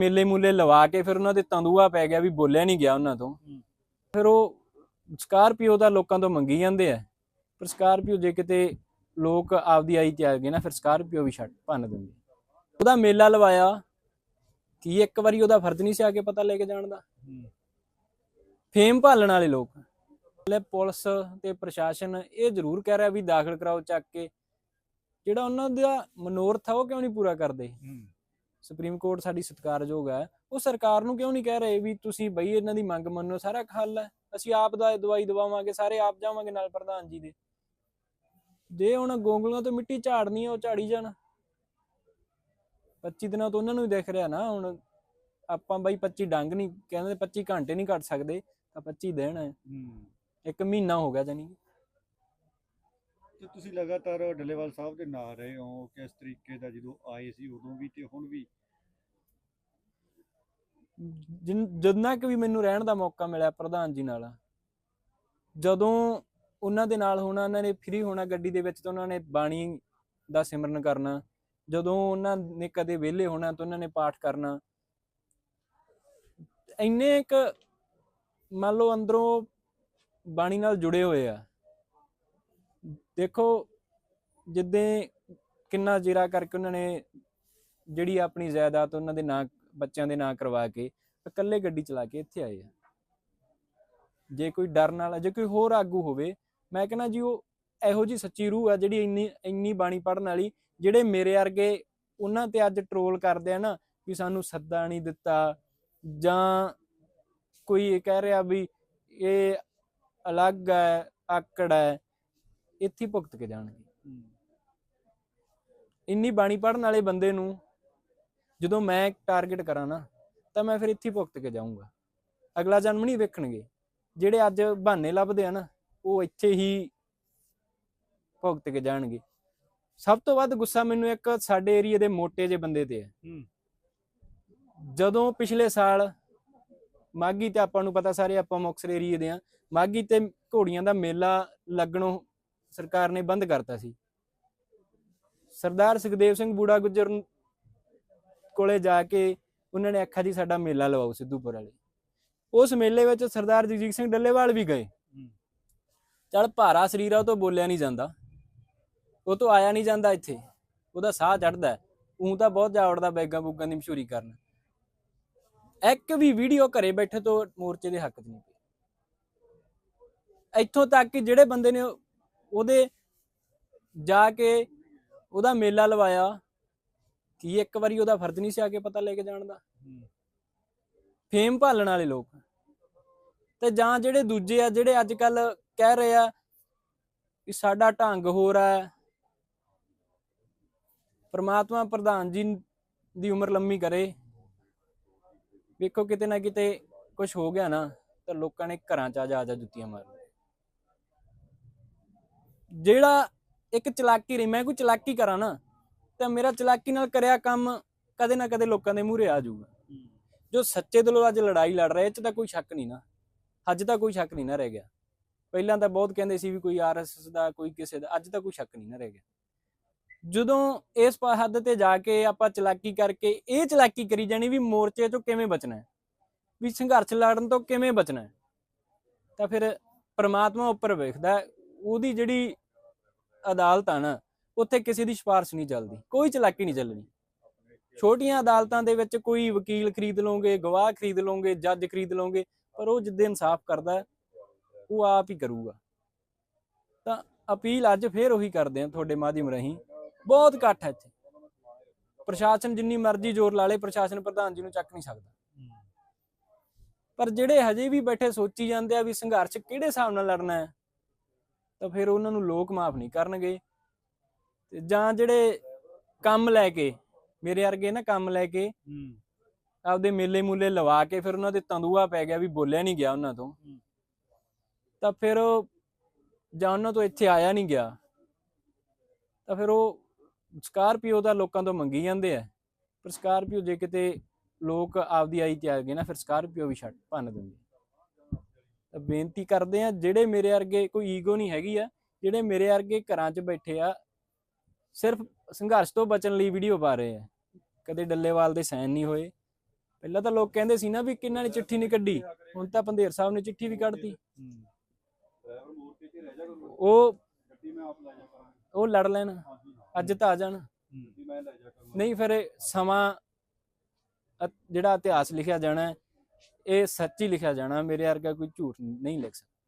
ਮੇਲੇ ਮੂਲੇ ਲਵਾ ਕੇ ਫਿਰ ਉਹਨਾਂ ਦੇ ਤੰਦੂਆ ਪੈ ਗਿਆ ਵੀ ਬੋਲਿਆ ਨਹੀਂ ਗਿਆ ਉਹਨਾਂ ਤੋਂ। ਫਿਰ ਉਹ ਸਕਾਰਪੀਓ ਦਾ ਲੋਕਾਂ ਤੋਂ ਮੰਗੀ ਜਾਂਦੇ ਆ। ਪਰ ਸਕਾਰਪੀਓ ਜੇ ਕਿਤੇ ਲੋਕ ਆਪਦੀ ਆਈ ਤੇ ਆ ਗਏ ਨਾ ਫਿਰ ਸਕਾਰਪੀਓ ਵੀ ਛੱਡ ਭੰਨ ਦਿੰਦੇ। ਉਹਦਾ ਮੇਲਾ ਲਵਾਇਆ। ਕੀ ਇੱਕ ਵਾਰੀ ਉਹਦਾ ਫਰਜ਼ ਨਹੀਂ ਸੀ ਆ ਕੇ ਪਤਾ ਲੈ ਕੇ ਜਾਣ ਦਾ? ਫੇਮ ਭਾਲਣ ਵਾਲੇ ਲੋਕ। ਲੈ ਪੁਲਿਸ ਤੇ ਪ੍ਰਸ਼ਾਸਨ ਇਹ ਜ਼ਰੂਰ ਕਹਿ ਰਿਹਾ ਵੀ ਦਾਖਲ ਕਰਾਓ ਚੱਕ ਕੇ। ਜਿਹੜਾ ਉਹਨਾਂ ਦਾ ਮਨੋਰਥ ਆ ਉਹ ਕਿਉਂ ਨਹੀਂ ਪੂਰਾ ਕਰਦੇ? ਸੁਪਰੀਮ ਕੋਰਟ ਸਾਡੀ ਸਤਿਕਾਰਯੋਗ ਹੈ। ਉਹ ਸਰਕਾਰ ਨੂੰ ਕਿਉਂ ਨਹੀਂ ਕਹਿ ਰਹੇ ਵੀ ਤੁਸੀਂ ਬਈ ਇਹਨਾਂ ਦੀ ਮੰਗ ਮੰਨੋ ਸਾਰਾ ਹੱਲ ਹੈ। ਅਸੀਂ ਆਪ ਦਾ ਦਵਾਈ ਦਵਾਵਾਂਗੇ ਸਾਰੇ ਆਪ ਜਾਵਾਂਗੇ ਨਾਲ ਪ੍ਰਧਾਨ ਜੀ ਦੇ। ਜੇ ਹੁਣ ਗੋਂਗਲਾਂ ਤੋਂ ਮਿੱਟੀ ਝਾੜਨੀ ਆ ਉਹ ਝਾੜੀ ਜਾਣ। 25 ਦਿਨਾਂ ਤੋਂ ਉਹਨਾਂ ਨੂੰ ਹੀ ਦਿਖ ਰਿਹਾ ਨਾ ਹੁਣ ਆਪਾਂ ਬਈ 25 ਡੰਗ ਨਹੀਂ ਕਹਿੰਦੇ 25 ਘੰਟੇ ਨਹੀਂ ਕੱਟ ਸਕਦੇ ਤਾਂ 25 ਦਿਨ ਹੈ। ਇੱਕ ਮਹੀਨਾ ਹੋ ਗਿਆ ਜਾਨੀ ਕਿ। ਤੇ ਤੁਸੀਂ ਲਗਾਤਾਰ ਡੱਲੇਵਾਲ ਸਾਹਿਬ ਦੇ ਨਾਲ ਰਹੇ ਹੋ, ਕਿਸ ਤਰੀਕੇ ਦਾ ਜਦੋਂ ਆਏ ਸੀ ਉਦੋਂ ਵੀ ਤੇ ਹੁਣ ਵੀ? ਜਿਨ, ਜਿੰਨਾ ਕਿ ਵੀ ਮੈਨੂੰ ਰਹਿਣ ਦਾ ਮੌਕਾ ਮਿਲਿਆ ਪ੍ਰਧਾਨ ਜੀ ਨਾਲ, ਜਦੋਂ ਉਹਨਾਂ ਦੇ ਨਾਲ ਹੋਣਾ ਉਹਨਾਂ ਨੇ ਫ੍ਰੀ ਹੋਣਾ ਗੱਡੀ ਦੇ ਵਿੱਚ ਤਾਂ ਉਹਨਾਂ ਨੇ ਬਾਣੀ ਦਾ ਸਿਮਰਨ ਕਰਨਾ, ਜਦੋਂ ਉਹਨਾਂ ਨੇ ਕਦੇ ਵਿਹਲੇ ਹੋਣਾ ਤਾਂ ਉਹਨਾਂ ਨੇ ਪਾਠ ਕਰਨਾ। ਇੰਨੇ ਇੱਕ ਮੰਨ ਲਓ ਅੰਦਰੋਂ ਬਾਣੀ ਨਾਲ ਜੁੜੇ ਹੋਏ ਆ। ਦੇਖੋ, ਜਿੱਦਾਂ ਕਿੰਨਾ ਜੀਰਾ ਕਰਕੇ ਉਹਨਾਂ ਨੇ ਜਿਹੜੀ ਆਪਣੀ ਜਾਇਦਾਦ ਉਹਨਾਂ ਦੇ ਨਾਂ, ਬੱਚਿਆਂ ਦੇ ਨਾਂ ਕਰਵਾ ਕੇ ਇਕੱਲੇ ਗੱਡੀ ਚਲਾ ਕੇ ਇੱਥੇ ਆਏ ਆ। ਜੇ ਕੋਈ ਡਰ ਨਾਲ, ਜੇ ਕੋਈ ਹੋਰ ਆਗੂ ਹੋਵੇ, ਮੈਂ ਕਹਿੰਦਾ ਜੀ ਉਹ ਇਹੋ ਜੀ ਸੱਚੀ ਰੂਹ ਆ ਜਿਹੜੀ ਇੰਨੀ ਇੰਨੀ ਬਾਣੀ ਪੜਨ ਵਾਲੀ, ਜਿਹੜੇ ਮੇਰੇ ਵਰਗੇ ਉਹਨਾਂ ਤੇ ਅੱਜ ਟਰੋਲ ਕਰਦੇ ਆ ਨਾ ਵੀ ਸਾਨੂੰ ਸੱਦਾ ਨਹੀਂ ਦਿੱਤਾ ਜਾਂ ਕੋਈ ਇਹ ਕਹਿ ਰਿਹਾ ਵੀ ਇਹ ਅਲੱਗ ਹੈ, ਆਕੜ ਹੈ ਇੱਥੇ ਹੀ ਭੁਗਤ ਕੇ ਜਾਣਗੇ। ਇੰਨੀ ਬਾਣੀ ਪੜਨ ਵਾਲੇ ਬੰਦੇ ਨੂੰ ਜਦੋਂ ਮੈਂ ਟਾਰਗੇਟ ਕਰਾਂ ਨਾ ਤਾਂ ਮੈਂ ਫਿਰ ਇੱਥੇ ਭੁਗਤ ਕੇ ਜਾਊਂਗਾ। ਅਗਲਾ ਜਨਮ ਨਹੀਂ ਵੇਖਣਗੇ। ਜਿਹੜੇ ਅੱਜ ਬਹਾਨੇ ਲੱਭਦੇ ਆ ਨਾ ਉਹ ਇੱਥੇ ਹੀ ਭੁਗਤ ਕੇ ਜਾਣਗੇ। ਸਭ ਤੋਂ ਵੱਧ ਗੁੱਸਾ ਮੈਨੂੰ ਇੱਕ ਸਾਡੇ ਏਰੀਆ ਦੇ ਮੋਟੇ ਜਿਹੇ ਬੰਦੇ ਤੇ ਹੈ। ਜਦੋਂ ਪਿਛਲੇ ਸਾਲ ਮਾਗੀ ਤੇ ਆਪਾਂ ਨੂੰ ਪਤਾ ਸਾਰੇ ਆਪਾਂ ਮੁਕਤਸਰ ਏਰੀਏ ਦੇ ਆ ਮਾਗੀ ਤੇ ਘੋੜੀਆਂ ਦਾ ਮੇਲਾ ਲੱਗਣੋਂ ਸਰਕਾਰ ਨੇ ਬੰਦ ਕਰਤਾ ਸੀ। ਸਰਦਾਰ ਸੁਖਦੇਵ ਸਿੰਘ ਬੂੜਾ ਗੁੱਜਰ ਕੋਲੇ ਜਾ ਕੇ ਉਹਨਾਂ ਨੇ ਆਖਿਆ ਜੀ ਸਾਡਾ ਮੇਲਾ ਲਵਾਓ ਸਿੱਧੂਪੁਰ ਵਾਲੇ। ਉਸ ਮੇਲੇ ਵਿੱਚ ਸਰਦਾਰ ਜਗਜੀਤ ਸਿੰਘ ਡੱਲੇਵਾਲ ਵੀ ਗਏ। ਚਲ ਭਾਰਾ ਸਰੀਰ ਆ ਉਹ ਤੋਂ ਬੋਲਿਆ ਨਹੀਂ ਜਾਂਦਾ। ਉਹ ਤੋਂ ਆਇਆ ਨਹੀਂ ਜਾਂਦਾ ਇੱਥੇ। ਉਹਦਾ ਸਾਹ ਚੜਦਾ ਉਹ ਤਾਂ ਬਹੁਤ ਜਾਵੜਦਾ ਬੈਗਾਂ ਬੁੱਗਾਂ ਦੀ ਮਸ਼ਹੂਰੀ ਕਰਨ। ਇੱਕ ਵੀ ਵੀਡੀਓ ਘਰੇ ਬੈਠੇ ਤੋਂ ਮੋਰਚੇ ਦੇ ਹੱਕ ਨਹੀਂ ਪਈ। ਇੱਥੋਂ ਤੱਕ ਕਿ ਜਿਹੜੇ ਬੰਦੇ ਨੇ ਉਹਦੇ ਜਾ ਕੇ ਉਹਦਾ ਮੇਲਾ ਲਵਾਇਆ। ਕੀ ਇੱਕ ਵਾਰੀ ਉਹਦਾ ਫਰਜ਼ ਨਹੀਂ ਸੀ ਆ ਕੇ ਪਤਾ ਲੈ ਕੇ ਜਾਣ ਦਾ? ਫੇਮ ਭਾਲਣ ਵਾਲੇ ਲੋਕ। ਤੇ ਜਾਂ ਜਿਹੜੇ ਦੂਜੇ ਆ ਜਿਹੜੇ ਅੱਜ ਕੱਲ ਕਹਿ ਰਹੇ ਆ ਕਿ ਸਾਡਾ ਢੰਗ ਹੋ ਰਿਹਾ ਹੈ ਪ੍ਰਮਾਤਮਾ ਪ੍ਰਧਾਨ ਜੀ ਦੀ ਉਮਰ ਲੰਮੀ ਕਰੇ। ਵੇਖੋ ਕਿਤੇ ਨਾ ਕਿਤੇ ਕੁਝ ਹੋ ਗਿਆ ਨਾ ਤਾਂ ਲੋਕਾਂ ਨੇ ਘਰਾਂ 'ਚ ਆ ਜਾ ਜਾ ਜੁੱਤੀਆਂ ਮਾਰਨੀਆਂ ਜਿਹੜਾ ਇੱਕ ਚਲਾਕੀ ਰਹੀ, ਮੈਂ ਕੋਈ ਚਲਾਕੀ ਕਰਾਂ ਨਾ, ਤਾਂ ਮੇਰਾ ਚਲਾਕੀ ਨਾਲ ਕਰਿਆ ਕੰਮ ਕਦੇ ਨਾ ਕਦੇ ਲੋਕਾਂ ਦੇ ਮੂਹਰੇ ਆ ਜਾਊਗਾ। ਜੋ ਸੱਚੇ ਦਿਲੋਂ ਅੱਜ ਲੜਾਈ ਲੜ ਰਹੇ, ਇਹ 'ਚ ਤਾਂ ਕੋਈ ਸ਼ੱਕ ਨਹੀਂ ਨਾ। ਅੱਜ ਤਾਂ ਕੋਈ ਸ਼ੱਕ ਨਹੀਂ ਨਾ ਰਹਿ ਗਿਆ। ਪਹਿਲਾਂ ਤਾਂ ਬਹੁਤ ਕਹਿੰਦੇ ਸੀ ਵੀ ਕੋਈ ਆਰਐਸਐਸ ਦਾ, ਕੋਈ ਕਿਸੇ ਦਾ, ਅੱਜ ਤਾਂ ਕੋਈ ਸ਼ੱਕ ਨਹੀਂ ਨਾ ਰਹਿ ਗਿਆ। ਜਦੋਂ ਇਸ ਹੱਦ ਤੇ ਜਾ ਕੇ ਆਪਾਂ ਚਲਾਕੀ ਕਰਕੇ, ਇਹ ਚਲਾਕੀ ਕਰੀ ਜਾਣੀ ਵੀ ਮੋਰਚੇ ਤੋਂ ਕਿਵੇਂ ਬਚਣਾ ਹੈ? ਵੀ ਸੰਘਰਸ਼ ਲੜਨ ਤੋਂ ਕਿਵੇਂ ਬਚਣਾ ਹੈ? ਤਾਂ ਫਿਰ ਪ੍ਰਮਾਤਮਾ ਉੱਪਰ ਵੇਖਦਾ ਉਹਦੀ ਜਿਹੜੀ ਅਦਾਲਤ ਆ ਨਾ ਉੱਥੇ ਕਿਸੇ ਦੀ ਸਿਫਾਰਿਸ਼ ਨਹੀਂ ਚੱਲਦੀ ਕੋਈ ਚਲਾਕੀ ਨਹੀਂ ਚੱਲਣੀ। ਛੋਟੀਆਂ ਅਦਾਲਤਾਂ ਦੇ ਵਿੱਚ ਕੋਈ ਵਕੀਲ ਖਰੀਦ ਲਓਗੇ ਗਵਾਹ ਖਰੀਦ ਲਓਗੇ ਜੱਜ ਖਰੀਦ ਲਓਗੇ ਪਰ ਉਹ ਜਿੱਦੇ ਇਨਸਾਫ ਕਰਦਾ ਹੈ, ਉਹ ਆਪ ਹੀ ਕਰੂਗਾ। ਤਾਂ ਅਪੀਲ ਅੱਜ ਫੇਰ ਉਹੀ ਕਰਦੇ ਆ ਤੁਹਾਡੇ ਮਾਧਿਅਮ ਰਾਹੀਂ ਬਹੁਤ ਇਕੱਠ ਹੈ ਇੱਥੇ। ਪ੍ਰਸ਼ਾਸਨ ਜਿੰਨੀ ਮਰਜ਼ੀ ਜ਼ੋਰ ਲਾ ਲੇ ਪ੍ਰਸ਼ਾਸਨ ਪ੍ਰਧਾਨ ਜੀ ਨੂੰ ਚੱਕ ਨਹੀਂ ਸਕਦਾ। ਪਰ ਜਿਹੜੇ ਹਜੇ ਵੀ ਬੈਠੇ ਸੋਚੀ ਜਾਂਦੇ ਆ ਵੀ ਸੰਘਰਸ਼ ਕਿਹੜੇ ਹਿਸਾਬ ਨਾਲ ਲੜਨਾ ਹੈ? ਤਾਂ ਫਿਰ ਉਹਨਾਂ ਨੂੰ ਲੋਕ ਮਾਫ ਨਹੀਂ ਕਰਨਗੇ। ਤੇ ਜਾਂ ਜਿਹੜੇ ਕੰਮ ਲੈ ਕੇ ਮੇਰੇ ਵਰਗੇ ਨਾ ਕੰਮ ਲੈ ਕੇ ਆਪਦੇ ਮੇਲੇ ਮੂਲੇ ਲਵਾ ਕੇ ਫਿਰ ਉਹਨਾਂ ਦੇ ਤੰਦੂਆ ਪੈ ਗਿਆ ਵੀ ਬੋਲਿਆ ਨਹੀਂ ਗਿਆ ਉਹਨਾਂ ਤੋਂ। ਤਾਂ ਫਿਰ ਉਹ ਜਾਂ ਉਹਨਾਂ ਤੋਂ ਇੱਥੇ ਆਇਆ ਨਹੀਂ ਗਿਆ। ਤਾਂ ਫਿਰ ਉਹ ਸਕਾਰਪੀਓ ਦਾ ਲੋਕਾਂ ਤੋਂ ਮੰਗੀ ਜਾਂਦੇ ਆ। ਪਰ ਸਕਾਰਪੀਓ ਜੇ ਕਿਤੇ ਲੋਕ ਆਪਦੀ ਆਈ ਤੇ ਆ ਗਏ ਨਾ ਫਿਰ ਸਕਾਰਪੀਓ ਵੀ ਛੱਡ ਭੰਨ ਦਿੰਦੇ ਬੇਨਤੀ ਕਰਦੇ ਆ ਜਿਹੜੇ ਮੇਰੇ ਵਰਗੇ ਕੋਈ ਈਗੋ ਨਹੀਂ ਹੈਗੀ ਆ ਜਿਹੜੇ ਮੇਰੇ ਵਰਗੇ ਘਰਾਂ 'ਚ ਬੈਠੇ ਆ ਸਿਰਫ ਸੰਘਰਸ਼ ਤੋਂ ਬਚਣ ਲਈ ਵੀਡੀਓ ਪਾ ਰਹੇ ਆ। ਕਦੇ ਡੱਲੇਵਾਲ ਦੇ ਸਾਈਨ ਨਹੀਂ ਹੋਏ। ਪਹਿਲਾਂ ਤਾਂ ਲੋਕ ਕਹਿੰਦੇ ਸੀ ਨਾ ਵੀ ਕਿੰਨਾਂ ਨੇ ਚਿੱਠੀ ਨਹੀਂ ਕੱਢੀ ਹੁਣ ਤਾਂ ਪੰਧੇਰ ਸਾਹਿਬ ਨੇ ਚਿੱਠੀ ਵੀ ਕੱਢਤੀ। ਉਹ ਉਹ ਲੜ ਲੈਣ ਅੱਜ ਤਾਂ ਆ ਜਾਣ। ਨਹੀਂ ਫਿਰ ਸਮਾਂ ਜਿਹੜਾ ਇਤਿਹਾਸ ਲਿਖਿਆ ਜਾਣਾ ਹੈ, ਇਹ ਸੱਚ ਹੀ ਲਿਖਿਆ ਜਾਣਾ ਮੇਰੇ ਵਰਗਾ ਕੋਈ ਝੂਠ ਨਹੀਂ ਲਿਖ ਸਕਦਾ।